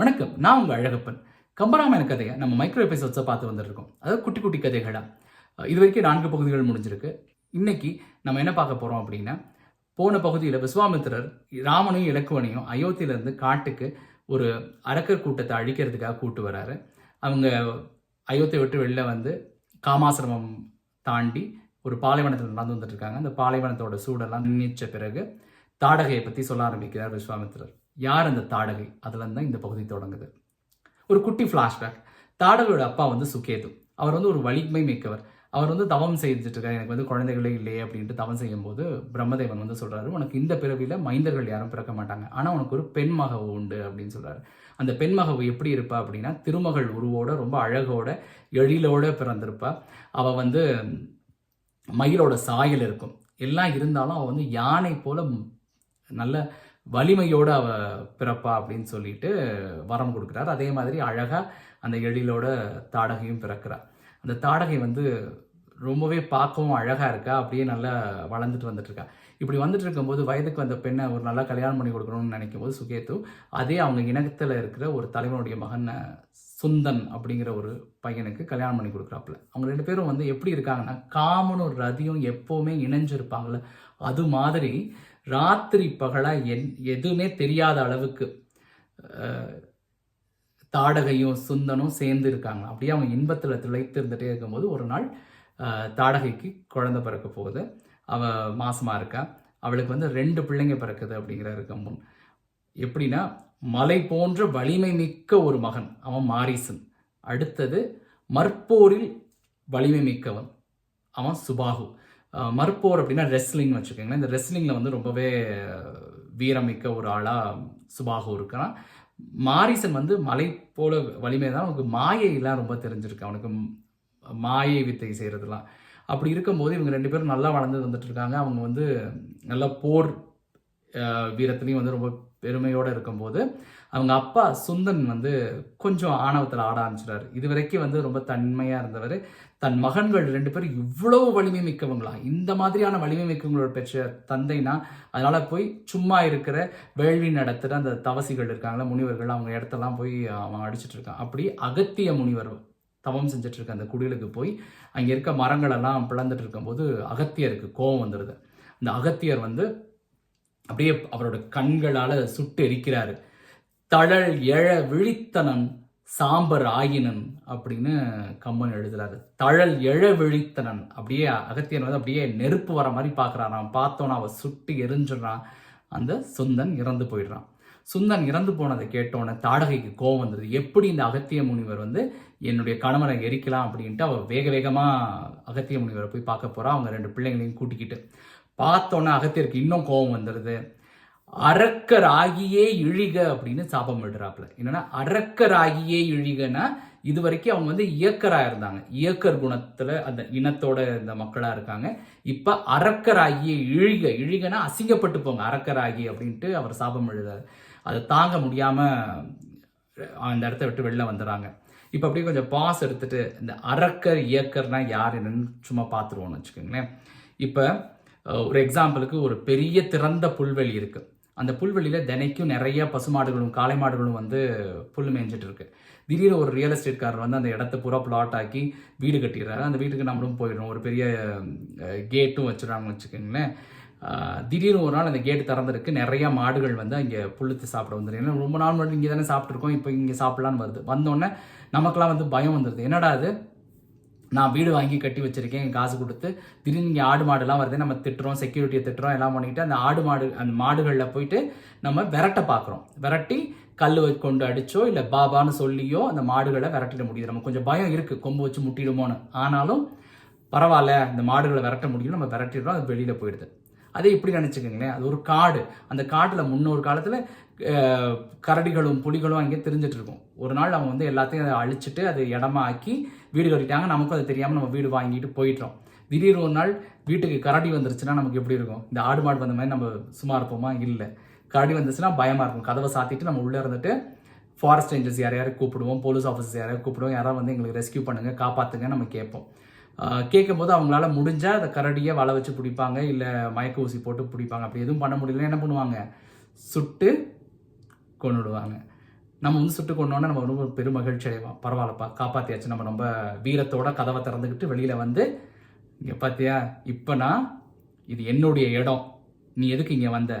வணக்கம் நான் உங்கள் அழகப்பன். கம்பராமாயண கதையை நம்ம மைக்ரோ எபிசோட்ஸை பார்த்து வந்துருக்கோம் அதாவது குட்டி குட்டி கதைகளாக இது வரைக்கும் நான்கு பகுதிகள் முடிஞ்சிருக்கு. இன்னைக்கு நம்ம என்ன பார்க்க போகிறோம் அப்படின்னா போன பகுதியில் விஸ்வாமித்திரர் ராமனையும் இலக்குவனையும் அயோத்தியிலேருந்து காட்டுக்கு ஒரு அரக்கர் கூட்டத்தை அழிக்கிறதுக்காக கூட்டு வராரு. அவங்க அயோத்தியை விட்டு வெளில வந்து காமாசிரமம் தாண்டி ஒரு பாலைவனத்தில் நடந்து வந்துட்டு இருக்காங்க அந்த பாலைவனத்தோட சூடெல்லாம் நின்னிச்ச பிறகு தாடகையை பற்றி சொல்ல ஆரம்பிக்கிறார் விஸ்வாமித்திரர். யார் அந்த தாடகை? அதுலேருந்து தான் இந்த பகுதி தொடங்குது. ஒரு குட்டி ஃப்ளாஷ்பேக் தாடகையோட அப்பா வந்து சுகேது. அவர் வந்து ஒரு வலிமை மிக்கவர். அவர் வந்து தவம் செய்துட்டு எனக்கு வந்து குழந்தைகளே இல்லையே அப்படின்ட்டு தவம் செய்யும்போது பிரம்மதேவன் வந்து சொல்கிறாரு உனக்கு இந்த பிறவியில் மைந்தர்கள் யாரும் பிறக்க மாட்டாங்க. ஆனால் உனக்கு ஒரு பெண் மகவு உண்டு அப்படின்னு சொல்கிறாரு அந்த பெண் மகவு எப்படி இருப்பா அப்படின்னா திருமகள் உருவோட ரொம்ப அழகோட எழிலோட பிறந்திருப்பா. அவள் வந்து மயிலோட சாயல் இருக்கும். எல்லாம் இருந்தாலும் அவள் வந்து யானை போல நல்ல வலிமையோடு அவ பிறப்பா அப்படின்னு சொல்லிட்டு வரம் கொடுக்குறார். அதே மாதிரி அழகாக அந்த எழிலோட தாடகையும் பிறக்கிறார் அந்த தாடகை வந்து ரொம்பவே பார்க்கவும் அழகாக இருக்கா? அப்படியே நல்லா வளர்ந்துட்டு வந்துட்டு இருக்கா இப்படி வந்துட்டு இருக்கும்போது வயதுக்கு வந்த பெண்ணை ஒரு நல்லா கல்யாணம் பண்ணி கொடுக்கணும்னு நினைக்கும் போது சுகேத்து அதே அவங்க இனத்தில் இருக்கிற ஒரு தலைவனுடைய மகன் சுந்தன் அப்படிங்கிற ஒரு பையனுக்கு கல்யாணம் பண்ணி கொடுக்குறாப்புல. அவங்க ரெண்டு பேரும் வந்து எப்படி இருக்காங்கன்னா காமனும் ரதியும் எப்போவுமே இணைஞ்சிருப்பாங்கல்ல. அது மாதிரி ராத்திரி பகலாக என் எதுவுமே தெரியாத அளவுக்கு தாடகையும் சுந்தனும் சேர்ந்து இருக்காங்க அப்படியே அவங்க இன்பத்தில் திளைத்து இருந்துட்டே இருக்கும்போது ஒரு நாள் தாடகைக்கு குழந்தை பிறக்க போகுது. அவள் மாசமாக இருக்கா. அவளுக்கு வந்து ரெண்டு பிள்ளைங்க பிறக்குது அப்படிங்கிற கம்புன் எப்படின்னா மலை போன்ற வலிமை மிக்க ஒரு மகன். அவன் மாரிசன். அடுத்தது மற்போரில் வலிமை மிக்கவன். அவன் சுபாகு. மறுப்போர் அப்படின்னா ரெஸ்லிங் வச்சுக்கோங்களேன். இந்த ரெஸ்லிங்கில் வந்து ரொம்பவே வீரமிக்க ஒரு ஆளாக சுபாகு இருக்கிறான் மாரிசன் வந்து மலை போல வலிமை தான். அவனுக்கு மாயையெல்லாம் ரொம்ப தெரிஞ்சிருக்கு. அவனுக்கு மாயை வித்தை செய்கிறதுலாம் அப்படி இருக்கும்போது இவங்க ரெண்டு பேரும் நல்லா வளர்ந்து வந்துட்டு இருக்காங்க. அவங்க வந்து நல்ல போர் வீரத்துலேயும் வந்து ரொம்ப பெருமையோடு இருக்கும்போது அவங்க அப்பா சுந்தன் வந்து கொஞ்சம் ஆணவத்தில் ஆட ஆரம்பிச்சிட்டாரு. இது வரைக்கும் வந்து ரொம்ப தன்மையாக இருந்தவர். தன் மகன்கள் ரெண்டு பேரும் இவ்வளவு வலிமை மிக்கவங்களா? இந்த மாதிரியான வலிமை மிக்கவங்களோட பெற்ற தந்தைனா அதனால் போய் சும்மா இருக்கிற வேள்வி நடத்துகிற அந்த தவசிகள் இருக்காங்களா முனிவர்கள் அவங்க இடத்தெல்லாம் போய் அவன் அடிச்சிட்டு இருக்கான். அப்படி அகத்திய முனிவர் தவம் செஞ்சுட்டு இருக்க அந்த குடிலுக்கு போய் அங்கே இருக்க மரங்களெல்லாம் பிளந்துட்டு இருக்கும்போது அகத்தியருக்கு கோபம் வந்துடுது அந்த அகத்தியர் வந்து அப்படியே அவரோட கண்களால் சுட்டு எரிக்கிறாரு. தழல் எழ விழித்தனன் சாம்பர் ஆயினன் அப்படின்னு கம்மன் எழுதுறாரு. தழல் எழ விழித்தனன். அப்படியே அகத்தியன் வந்து அப்படியே நெருப்பு வர மாதிரி பார்க்கறான் பார்த்தோன்னா அவன் சுட்டு எரிஞ்சிடுறான். அந்த சுந்தன் இறந்து போயிடுறான். சுந்தன் இறந்து போனதை கேட்டோன்னே தாடகைக்கு கோவம் வந்தது. எப்படி இந்த அகத்திய முனிவர் வந்து என்னுடைய கணவனை எரிக்கலாம் அப்படின்ட்டு அவர் வேக வேகமாக அகத்திய முனிவரை போய் பார்க்க போகிறா அவங்க ரெண்டு பிள்ளைங்களையும் கூட்டிக்கிட்டு. பார்த்தோன்னே அகத்தியருக்கு இன்னும் கோபம் வந்துடுது. அரக்கர் ஆகியே இழிக அப்படின்னு சாபம் விடுறாப்புல. என்னன்னா அரக்கராகியே இழிகன்னா இது வரைக்கும் அவங்க வந்து இயக்கராக இருந்தாங்க. இயக்கர் குணத்தில் அந்த இனத்தோட இந்த மக்களாக இருக்காங்க. இப்போ அரக்கர் இழிக. இழிகனா அசிங்கப்பட்டு போங்க. அரக்கராகி அப்படின்ட்டு அவர் சாபம் எழுதாரு அதை தாங்க முடியாமல் அந்த இடத்த விட்டு வெளில வந்துடுறாங்க இப்போ அப்படியே கொஞ்சம் பாஸ் எடுத்துட்டு இந்த அரக்கர் இயக்கர்னா யார் என்னன்னு சும்மா பார்த்துருவோம்னு வச்சுக்கோங்களேன். இப்போ ஒரு எக்ஸாம்பிளுக்கு ஒரு பெரிய திறந்த புல்வெளி இருக்குது அந்த புல்வெளியில் தினைக்கும் நிறைய பசுமாடுகளும் காளை மாடுகளும் வந்து புல் மேய்ஞ்சிட்டு இருக்கு திடீர்னு ஒரு ரியல் எஸ்டேட்காரர் வந்து அந்த இடத்த பூரா பிளாட் ஆக்கி வீடு கட்டிடுறாரு. அந்த வீட்டுக்கு நம்மளும் போயிடுறோம். ஒரு பெரிய கேட்டும் வச்சுறாங்கன்னு வச்சுக்கோங்களேன். திடீர்னு ஒரு நாள் அந்த கேட் திறந்துருக்கு. நிறைய மாடுகள் வந்து அங்கே புல்லுத்து சாப்பிட வந்துடும் ஏன்னா ரொம்ப நாள் முன்னாடி இங்கே தானே சாப்பிட்ருக்கோம் இப்போ இங்கே சாப்பிட்லான்னு வருது. வந்தோடனே நமக்கெல்லாம் வந்து பயம் வந்துடுது என்னடா அது நான் வீடு வாங்கி கட்டி வச்சிருக்கேன் காசு கொடுத்து. திடீர்னு இங்கே ஆடு மாடுலாம் வருது நம்ம திட்டுறோம் செக்யூரிட்டியை திட்டுறோம் எல்லாம் பண்ணிட்டு அந்த ஆடு மாடு அந்த மாடுகளில் போயிட்டு நம்ம விரட்ட பார்க்குறோம் விரட்டி கல் கொண்டு அடிச்சோ இல்லை பாபான்னு சொல்லியோ அந்த மாடுகளை விரட்டிட முடியுது. நம்ம கொஞ்சம் பயம் இருக்குது கொம்பு வச்சு முட்டிடுமோன்னு. ஆனாலும் பரவாயில்ல இந்த மாடுகளை விரட்ட முடியும் நம்ம விரட்டிடுறோம் அது வெளியில் போயிடுது. அதே இப்படி நினச்சிக்கோங்களேன். அது ஒரு காடு. அந்த காட்டில் முன்னொரு காலத்தில் கரடிகளும் புலிகளும் அங்கே தெரிஞ்சிட்டு இருக்கும். ஒரு நாள் அவங்க வந்து எல்லாத்தையும் அதை அழிச்சிட்டு அதை இடமா ஆக்கி வீடு கட்டிட்டாங்க. நமக்கும் அது தெரியாமல் நம்ம வீடு வாங்கிட்டு போயிட்டோம். திடீர் ஒரு நாள் வீட்டுக்கு கரடி வந்துருச்சுன்னா நமக்கு எப்படி இருக்கும்? இந்த ஆடு மாடு வந்த மாதிரி நம்ம சும்மா இருப்போமா? இல்லை. கரடி வந்துச்சுன்னா பயமாக இருக்கும். கதவை சாத்திட்டு நம்ம உள்ளே இருந்துட்டு ஃபாரஸ்ட் ரேஞ்சர்ஸ் யார் யாரும் கூப்பிடுவோம்? போலீஸ் ஆஃபீஸர்ஸ் யாரையாவது கூப்பிடுவோம்? யாராவது வந்து எங்களுக்கு ரெஸ்கியூ பண்ணுங்கள் காப்பாற்றுங்க நம்ம கேட்போம். கேட்கும்போது அவங்களால முடிஞ்சால் அதை கரடியை வலை வச்சு பிடிப்பாங்க இல்லை மயக்க ஊசி போட்டு பிடிப்பாங்க. அப்படி எதுவும் பண்ண முடியல என்ன பண்ணுவாங்க? சுட்டு கொண்டுடுவாங்க நம்ம வந்து சுட்டு கொண்டோன்னா நம்ம ரொம்ப பெரும் மகிழ்ச்சி அடைவோம். பரவாயில்லப்பா காப்பாத்தியாச்சு. நம்ம ரொம்ப வீரத்தோட கதவை திறந்துக்கிட்டு வெளியில் வந்து இங்கே பார்த்தியா இப்போ நான் இது என்னுடைய இடம். நீ எதுக்கு இங்கே வந்த?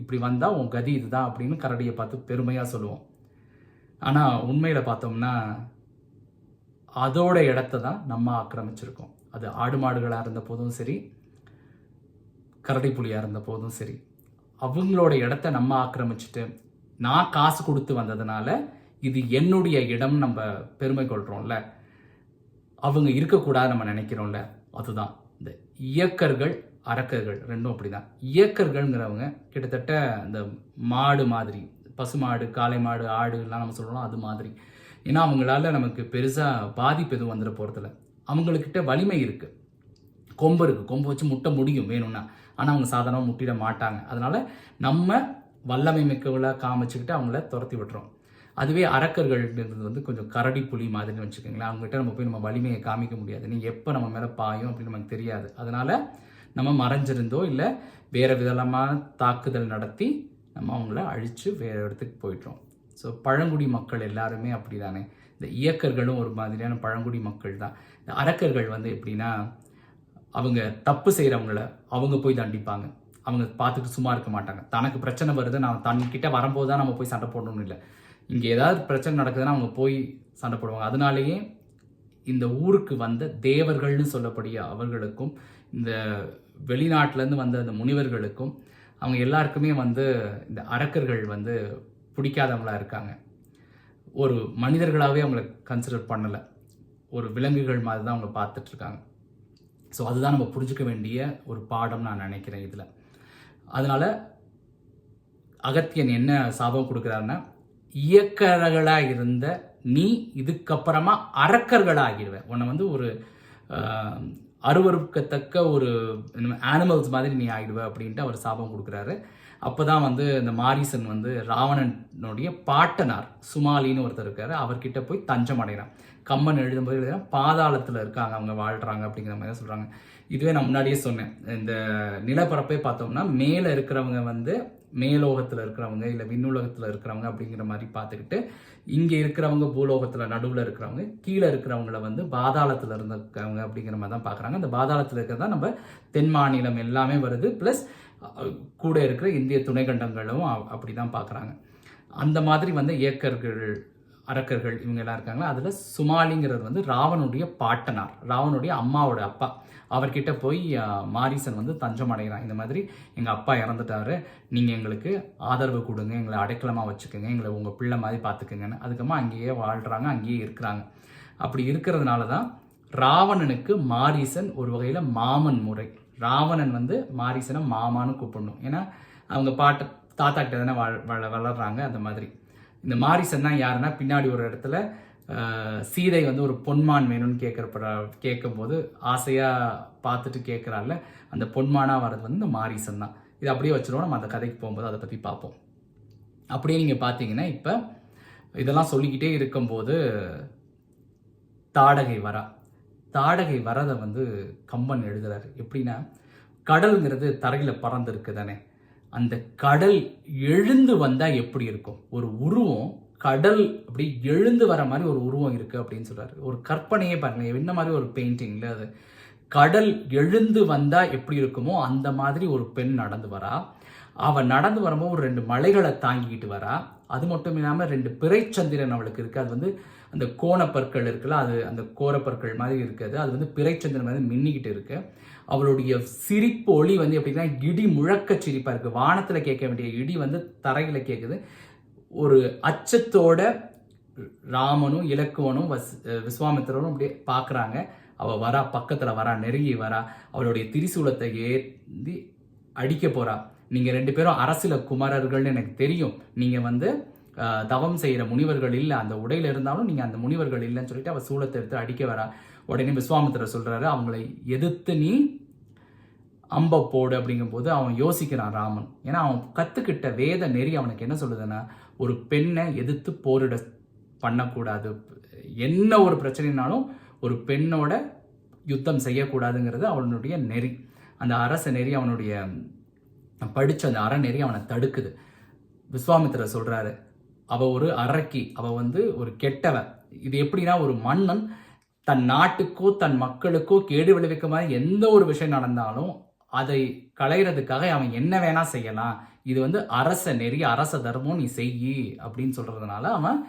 இப்படி வந்தால் உன் கதி இதுதான் அப்படின்னு கரடியை பார்த்து பெருமையாக சொல்லுவோம். ஆனால் உண்மையில் பார்த்தோம்னா அதோட இடத்த தான் நம்ம ஆக்கிரமிச்சிருக்கோம். அது ஆடு மாடுகளாக இருந்த போதும் சரி கரடி புலியாக இருந்த போதும் சரி அவங்களோட இடத்த நம்ம ஆக்கிரமிச்சிட்டு நான் காசு கொடுத்து வந்ததுனால இது என்னுடைய இடம் நம்ம பெருமை கொள்கிறோம்ல அவங்க இருக்கக்கூடாது நம்ம நினைக்கிறோம்ல. அதுதான். இந்த இயக்கர்கள் அரக்கர்கள் ரெண்டும் அப்படிதான். இயக்கர்கள்ங்கிறவங்க கிட்டத்தட்ட இந்த மாடு மாதிரி பசுமாடு காளை மாடு ஆடு எல்லாம் நம்ம சொல்கிறோம் அது மாதிரி. ஏன்னா அவங்களால நமக்கு பெருசாக பாதிப்பு எதுவும் வந்துட போகிறதில்ல அவங்கக்கிட்ட வலிமை இருக்குது கொம்பு இருக்குது கொம்பு வச்சு முட்ட முடியும் வேணும்னா. ஆனால் அவங்க சாதாரணமாக முட்டிட மாட்டாங்க. அதனால் நம்ம வல்லமை மிக்கவளாக காமிச்சுக்கிட்டு அவங்கள துரத்தி விட்டுறோம். அதுவே அரக்கர்கள்ன்றது வந்து கொஞ்சம் கரடி புலி மாதிரின்னு வச்சுக்கோங்களேன். அவங்ககிட்ட நம்ம போய் நம்ம வலிமையை காமிக்க முடியாது. நீ எப்போ நம்ம மேலே பாயும் அப்படின்னு நமக்கு தெரியாது. அதனால் நம்ம மறைஞ்சிருந்தோ இல்லை வேறு விதமான தாக்குதல் நடத்தி நம்ம அவங்கள அழித்து வேறு இடத்துக்கு போயிட்டோம் ஸோ பழங்குடி மக்கள் எல்லாருமே அப்படிதானே. இந்த இயக்கர்களும் ஒரு மாதிரியான பழங்குடி மக்கள் தான். இந்த அரக்கர்கள் வந்து எப்படின்னா அவங்க தப்பு செய்கிறவங்கள அவங்க போய் தண்டிப்பாங்க. அவங்க பார்த்துட்டு சும்மா இருக்க மாட்டாங்க. தனக்கு பிரச்சனை வருது நான் தன்கிட்ட வரும்போது தான் நம்ம போய் சண்டை போடணும்னு இல்லை. இங்கே ஏதாவது பிரச்சனை நடக்குதுன்னா அவங்க போய் சண்டை போடுவாங்க. அதனாலேயே இந்த ஊருக்கு வந்த தேவர்கள்னு சொல்லக்கூடிய அவர்களுக்கும் இந்த வெளிநாட்டிலேருந்து வந்த அந்த முனிவர்களுக்கும் அவங்க எல்லாருக்குமே வந்து இந்த அரக்கர்கள் வந்து பிடிக்காதவங்களா இருக்காங்க. ஒரு மனிதர்களாகவே அவங்கள கன்சிடர் பண்ணலை. ஒரு விலங்குகள் மாதிரி தான் அவங்க பார்த்துட்ருக்காங்க ஸோ அதுதான் நம்ம புரிஞ்சுக்க வேண்டிய ஒரு பாடம் நான் நினைக்கிறேன் இதில். அதனால் அகத்தியன் என்ன சாபம் கொடுக்குறாருன்னா இயக்கர்களாக இருந்த நீ இதுக்கப்புறமா அரக்கர்களாகிடுவ. உன்னை வந்து ஒரு அருவறுக்கத்தக்க அருவருக்கத்தக்க ஒரு ஆனிமல்ஸ் மாதிரி நீ ஆகிடுவ அப்படின்ட்டு அவர் சாபம் கொடுக்குறாரு. அப்போ தான் வந்து இந்த மாரிசன் வந்து ராவணனுடைய பாட்டனார் சுமாலின்னு ஒருத்தர் இருக்காரு. அவர்கிட்ட போய் தஞ்சம் அடைகிறான். கம்மன் எழுதும்போது எழுதுறான் பாதாளத்தில் இருக்காங்க அவங்க வாழ்கிறாங்க அப்படிங்கிற மாதிரி தான் சொல்கிறாங்க இதுவே நான் முன்னாடியே சொன்னேன். இந்த நிலப்பரப்பே பார்த்தோம்னா மேலே இருக்கிறவங்க வந்து மேலோகத்தில் இருக்கிறவங்க இல்லை விண்ணுலகத்தில் இருக்கிறவங்க அப்படிங்கிற மாதிரி பார்த்துக்கிட்டு இங்கே இருக்கிறவங்க பூலோகத்தில் நடுவில் இருக்கிறவங்க கீழே இருக்கிறவங்கள வந்து பாதாளத்தில் இருந்திருக்கவங்க அப்படிங்கிற மாதிரி தான் பார்க்குறாங்க. அந்த பாதாளத்தில் இருக்கிறதா நம்ம தென் மாநிலம் எல்லாமே வருது. ப்ளஸ் கூட இருக்கிற இந்திய துணைக்கண்டங்களும் அப்படி தான் பார்க்குறாங்க அந்த மாதிரி வந்து இயக்கர்கள் அரக்கர்கள் இவங்க எல்லாம் இருக்காங்களா? அதில் சுமாலிங்கிறது வந்து ராவனுடைய பாட்டனார் ராவனுடைய அம்மாவோட அப்பா. அவர்கிட்ட போய் மாரிசன் மாரீசன் வந்து தஞ்சம் அடைகிறான். இந்த மாதிரி எங்கள் அப்பா இறந்துட்டாரு. நீங்கள் எங்களுக்கு ஆதரவு கொடுங்க எங்களை அடைக்கலமாக வச்சுக்கோங்க எங்களை உங்கள் பிள்ளை மாதிரி பார்த்துக்குங்கன்னு அதுக்கப்புறமா அங்கேயே வாழ்கிறாங்க அங்கேயே இருக்கிறாங்க. அப்படி இருக்கிறதுனால தான் ராவணனுக்கு மாரீசன் ஒரு வகையில் மாமன் முறை. ராவணன் வந்து மாரீசனை மாமான்னு கூப்பிடணும். ஏன்னா அவங்க பாட்டு தாத்தா கிட்ட தானே வள வளர்றாங்க அந்த மாதிரி. இந்த மாரிசன் தான் யாருன்னா பின்னாடி ஒரு இடத்துல சீதை வந்து ஒரு பொன்மான் வேணும்னு கேட்குறப்ப கேட்கும்போது ஆசையாக பார்த்துட்டு கேட்குறாள்ல அந்த பொன்மானாக வர்றது வந்து இந்த மாரீசன் தான். இது அப்படியே வச்சுருவோம். நம்ம அந்த கதைக்கு போகும்போது அதை பற்றி பார்ப்போம். அப்படியே நீங்கள் பார்த்தீங்கன்னா இப்போ இதெல்லாம் சொல்லிக்கிட்டே இருக்கும்போது தாடகை வரா. தாடகை வரதை வந்து கம்பன் எழுதுகிறார் எப்படின்னா கடல்ங்கிறது தரையில் பறந்துருக்கு தானே அந்த கடல் எழுந்து வந்தால் எப்படி இருக்கும்? ஒரு உருவம் கடல் அப்படி எழுந்து வர மாதிரி ஒரு உருவம் இருக்குது அப்படின்னு சொல்றாரு. ஒரு கற்பனையே பாருங்க என்ன மாதிரி ஒரு பெயிண்டிங்கில் அது. கடல் எழுந்து வந்தால் எப்படி இருக்குமோ அந்த மாதிரி ஒரு பெண் நடந்து வரா. அவள் நடந்து வரும்போது ஒரு ரெண்டு மலைகளை தாங்கிக்கிட்டு வரா. அது மட்டும் இல்லாமல் ரெண்டு பிறைச்சந்திரன் அவளுக்கு இருக்குது அது வந்து அந்த கோணப்பற்கள் இருக்குல்ல அது அந்த கோரப்பற்கள் மாதிரி இருக்குது. அது வந்து பிறைச்சந்திரன் மாதிரி மின்னிக்கிட்டு இருக்கு. அவளுடைய சிரிப்பு ஒளி வந்து எப்படின்னா இடி முழக்க சிரிப்பாக இருக்குது வானத்தில் கேட்க வேண்டிய இடி வந்து தரையில் கேட்குது ஒரு அச்சத்தோட ராமனும் இலக்குவனும் வஸ் விஸ்வாமித்திரனும் அப்படியே பார்க்குறாங்க அவள் வரா பக்கத்தில் வரா நெருங்கி வரா. அவளுடைய திரிசூலத்தை ஏந்தி அடிக்க போகிறா நீங்கள் ரெண்டு பேரும் அரசியல குமாரர்கள்னு எனக்கு தெரியும். நீங்கள் வந்து தவம் செய்கிற முனிவர்கள் இல்லை அந்த உடையில் இருந்தாலும் நீங்கள் அந்த முனிவர்கள் இல்லைன்னு சொல்லிட்டு அவள் சூழத்தை எடுத்து அடிக்க வர. உடனே விஸ்வாமித்திர சொல்கிறாரு அவங்களை எதிர்த்து நீ அம்பை போடு அப்படிங்கும்போது அவன் யோசிக்கிறான் ராமன். ஏன்னா அவன் கற்றுக்கிட்ட வேத நெறி அவனுக்கு என்ன சொல்லுதுன்னா ஒரு பெண்ணை எதிர்த்து போரிட பண்ணக்கூடாது. என்ன ஒரு பிரச்சனைனாலும் ஒரு பெண்ணோட யுத்தம் செய்யக்கூடாதுங்கிறது அவனுடைய நெறி. அந்த அரச நெறி அவனுடைய படித்த அந்த அறநெறி அவனை தடுக்குது. விஸ்வாமித்திர சொல்கிறாரு அவள் ஒரு அரக்கி அவள் வந்து ஒரு கெட்டவ. இது எப்படின்னா ஒரு மன்னன் தன் நாட்டுக்கோ தன் மக்களுக்கோ கேடு விளைவிக்க மாதிரி எந்த ஒரு விஷயம் நடந்தாலும் அதை களையிறதுக்காக அவன் என்ன வேணா செய்யலாம். இது வந்து அரச நெறி அரச தர்மம் நீ செய்யி அப்படின்னு சொல்றதுனால அவன்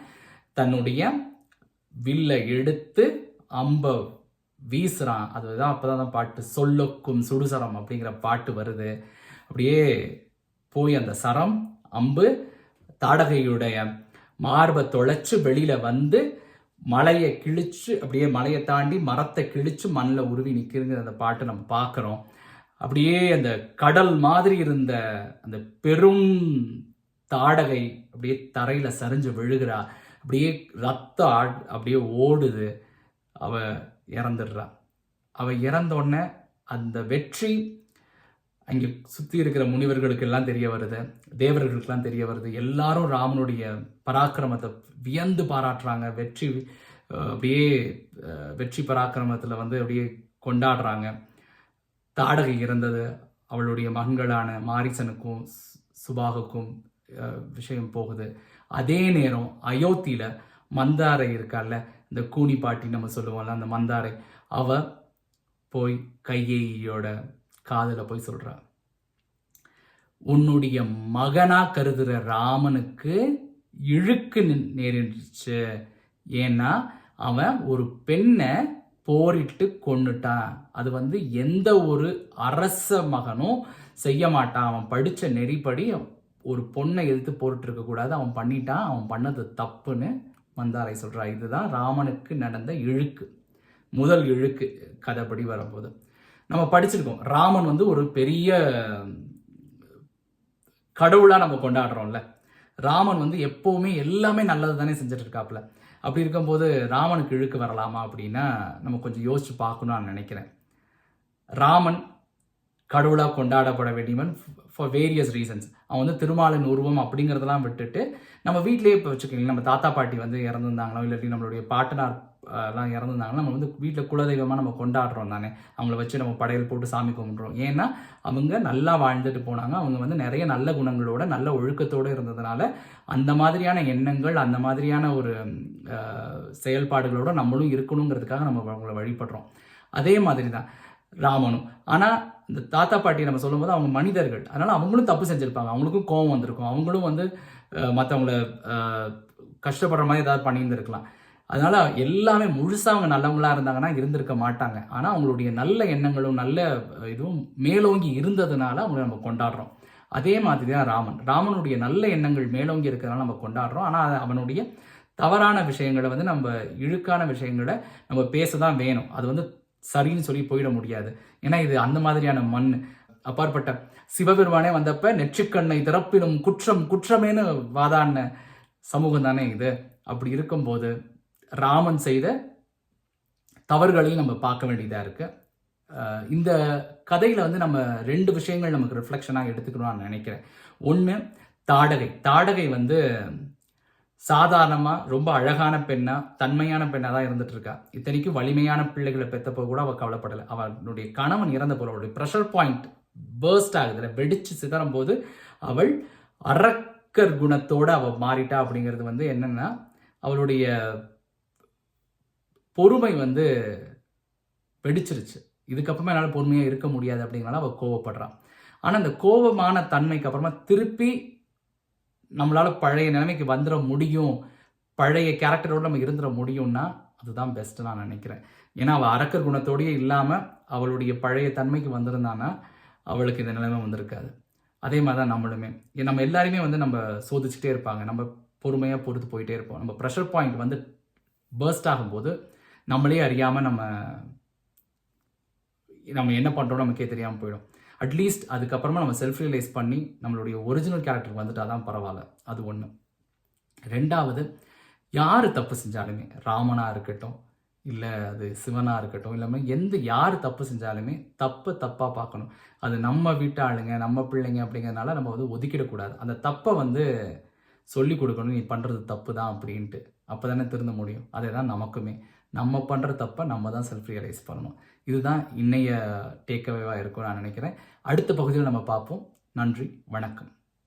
தன்னுடைய வில்லை எடுத்து அம்ப வீசுறான். அதுதான் அப்போதான் அந்த பாட்டு சொல்லொக்கும் சுடுசரம் அப்படிங்கிற பாட்டு வருது. அப்படியே போய் அந்த சரம் அம்பு தாடகையுடைய மார்பை தொலைச்சு வெளியில வந்து மலையை கிழிச்சு அப்படியே மலையை தாண்டி மரத்தை கிழிச்சு மண்ணில் உருவி நிற்கிறங்கிற அந்த பாட்டு நம்ம பார்க்குறோம். அப்படியே அந்த கடல் மாதிரி இருந்த அந்த பெரும் தாடகை அப்படியே தரையில் சரிஞ்சு விழுகிறா. அப்படியே ரத்த ஆட் அப்படியே ஓடுது. அவ இறந்துடுறா. அவ இறந்தோடனே அந்த வெற்றி அங்கே சுற்றி இருக்கிற முனிவர்களுக்கெல்லாம் தெரிய வருது தேவர்களுக்கெல்லாம் தெரிய வருது. எல்லாரும் ராமனுடைய பராக்கிரமத்தை வியந்து பாராட்டுறாங்க. வெற்றி அப்படியே வெற்றி பராக்கிரமத்தில் வந்து அப்படியே கொண்டாடுறாங்க. தாடகை இறந்தது. அவளுடைய மகன்களான மாரிசனுக்கும் சுபாகுக்கும் விஷயம் போகுது. அதே நேரம் அயோத்தியில் மந்தாரை இருக்கால்ல இந்த கூனி பாட்டி நம்ம சொல்லுவோம்ல அந்த மந்தாரை அவ போய் கையேயோட காதில் போய் சொல்றா. உன்னுடைய மகனா கருதுகிற ராமனுக்கு இழுக்கு நேரிடுச்சு. ஏன்னா அவன் ஒரு பெண்ணை போரிட்டு கொண்டுட்டான் அது வந்து எந்த ஒரு அரச மகனும் செய்ய மாட்டான். அவன் படித்த நெறிப்படி ஒரு பொண்ணை எதிர்த்து போரிட்டு கூடாது. அவன் பண்ணிட்டான். அவன் பண்ணது தப்புன்னு மந்தாரை சொல்கிறான் இதுதான் ராமனுக்கு நடந்த இழுக்கு. முதல் இழுக்கு. கதைப்படி வரும்போது. நம்ம படிச்சிருக்கோம். ராமன் வந்து ஒரு பெரிய கடவுளாக நம்ம கொண்டாடுறோம்ல. ராமன் வந்து எப்போவுமே எல்லாமே நல்லது தானே செஞ்சுட்டு இருக்காப்புல அப்படி இருக்கும்போது ராமனுக்கு இழுக்கு வரலாமா அப்படின்னா நம்ம கொஞ்சம் யோசிச்சு பார்க்கணும்னு நான் நினைக்கிறேன். ராமன் கடவுளாக கொண்டாடப்பட வேண்டியவன் ஃபார் வேரியஸ் ரீசன்ஸ் அவன் வந்து திருமாலின் உருவம் அப்படிங்கிறதெல்லாம் விட்டுட்டு நம்ம வீட்டிலேயே இப்போ வச்சுக்கோங்களேன் நம்ம தாத்தா பாட்டி வந்து இறந்துருந்தாங்களோ இல்லாட்டி நம்மளுடைய பாட்டனார் எல்லாம் இறந்துருந்தாங்களோ நம்ம வந்து வீட்டில் குலதெய்வமாக நம்ம கொண்டாடுறோம் தானே. அவங்கள வச்சு நம்ம படையல் போட்டு சாமி கும்பிட்றோம். ஏன்னா அவங்க நல்லா வாழ்ந்துட்டு போனாங்க. அவங்க வந்து நிறைய நல்ல குணங்களோட நல்ல ஒழுக்கத்தோடு இருந்ததுனால அந்த மாதிரியான எண்ணங்கள் அந்த மாதிரியான ஒரு செயல்பாடுகளோடு நம்மளும் இருக்கணுங்கிறதுக்காக நம்ம அவங்கள வழிபடுறோம். அதே மாதிரி தான் ராமனும். ஆனால் இந்த தாத்தா பாட்டி நம்ம சொல்லும்போது அவங்க மனிதர்கள். அதனால் அவங்களும் தப்பு செஞ்சுருப்பாங்க. அவங்களுக்கும் கோவம் வந்திருக்கும். அவங்களும் வந்து மற்றவங்கள கஷ்டப்படுற மாதிரி ஏதாவது பண்ணியிருந்துருக்கலாம். அதனால் எல்லாமே முழுசாக அவங்க நல்லவங்களாக இருந்தாங்கன்னா இருந்திருக்க மாட்டாங்க. ஆனால் அவங்களுடைய நல்ல எண்ணங்களும் நல்ல இதுவும் மேலோங்கி இருந்ததுனால அவங்களை நம்ம கொண்டாடுறோம். அதே மாதிரி தான் ராமன். ராமனுடைய நல்ல எண்ணங்கள் மேலோங்கி இருக்கிறதுனால நம்ம கொண்டாடுறோம். ஆனால் அவனுடைய தவறான விஷயங்களை வந்து நம்ம இழுக்கான விஷயங்களை நம்ம பேச தான் வேணும். அது வந்து சரின்னு சொல்லி போயிட முடியாது. ஏன்னா இது அந்த மாதிரியான மண். அப்பாற்பட்ட சிவபெருமானே வந்தப்ப நெற்றிக்கண்ணை திறப்பினும் குற்றம் குற்றமேனு வாதாடின சமூகம் தானே இது. அப்படி இருக்கும்போது ராமன் செய்த தவறுகளையும் நம்ம பார்க்க வேண்டியதாக இருக்குது இந்த கதையில் வந்து நம்ம ரெண்டு விஷயங்கள் நமக்கு ரிஃப்ளெக்ஷனாக எடுத்துக்கணும்னு நினைக்கிறேன். ஒன்று தாடகை. தாடகை வந்து சாதாரணமாக ரொம்ப அழகான பெண்ணாக தன்மையான பெண்ணாக தான் இருந்துட்டு இருக்கா இத்தனைக்கும் வலிமையான பிள்ளைகளை பெற்றப்போ கூட அவள் கவலைப்படலை. அவனுடைய கணவன் இறந்த போல அவளுடைய ப்ரெஷர் பாயிண்ட் பேர்ஸ்ட் ஆகுதுல வெடிச்சு சிதறும் போது அவள் அரக்கர் குணத்தோடு அவள் மாறிட்டா அப்படிங்கிறது வந்து என்னென்னா அவளுடைய பொறுமை வந்து வெடிச்சிருச்சு. இதுக்கப்புறமா என்னால் பொறுமையாக இருக்க முடியாது அப்படிங்கிறனால அவள் கோவப்படுறான் ஆனால் அந்த கோபமான தன்மைக்கு அப்புறமா திருப்பி நம்மளால் பழைய நிலைமைக்கு வந்துட முடியும். பழைய கேரக்டரோடு நம்ம இருந்துட முடியும்னா அதுதான் பெஸ்ட்டு நான் நினைக்கிறேன். ஏன்னா அவள் அரக்கர் குணத்தோடயே இல்லாமல் அவளுடைய பழைய தன்மைக்கு வந்திருந்தானா அவளுக்கு இந்த நிலைமை வந்திருக்காது. அதே மாதிரி தான் நம்மளுமே நம்ம எல்லாருமே வந்து நம்ம சோதிச்சுட்டே இருப்பாங்க. நம்ம பொறுமையாக பொறுத்து போயிட்டே இருப்போம். நம்ம ப்ரெஷர் பாயிண்ட் வந்து பேர்ஸ்ட் ஆகும்போது நம்மளே அறியாமல் நம்ம நம்ம என்ன பண்ணுறோம் நமக்கே தெரியாமல் போயிடும். அட்லீஸ்ட் அதுக்கப்புறமா நம்ம செல்ஃப் ரியலைஸ் பண்ணி நம்மளுடைய ஒரிஜினல் கேரக்டர் வந்துட்டால் தான் பரவாயில்ல. அது ஒன்று ரெண்டாவது யார் தப்பு செஞ்சாலுமே ராமனாக இருக்கட்டும் இல்லை அது சிவனாக இருக்கட்டும் இல்லாமல் எந்த யார் தப்பு செஞ்சாலுமே தப்பை தப்பாக பார்க்கணும். அது நம்ம வீட்டு ஆளுங்க நம்ம பிள்ளைங்க அப்படிங்கிறதுனால நம்ம வந்து ஒதுக்கிடக்கூடாது. அந்த தப்பை வந்து சொல்லி கொடுக்கணும் நீ பண்ணுறது தப்பு தான் அப்படின்ட்டு. அப்போ தானே திருந்த முடியும். அதே தான் நமக்குமே. நம்ம பண்ணுற தப்பை நம்ம தான் செல்ஃப் ரியலைஸ் பண்ணணும். இதுதான் இன்னைய டேக்அவேவாக இருக்கும் நான் நினைக்கிறேன். அடுத்த பகுதியில் நம்ம பார்ப்போம். நன்றி வணக்கம்.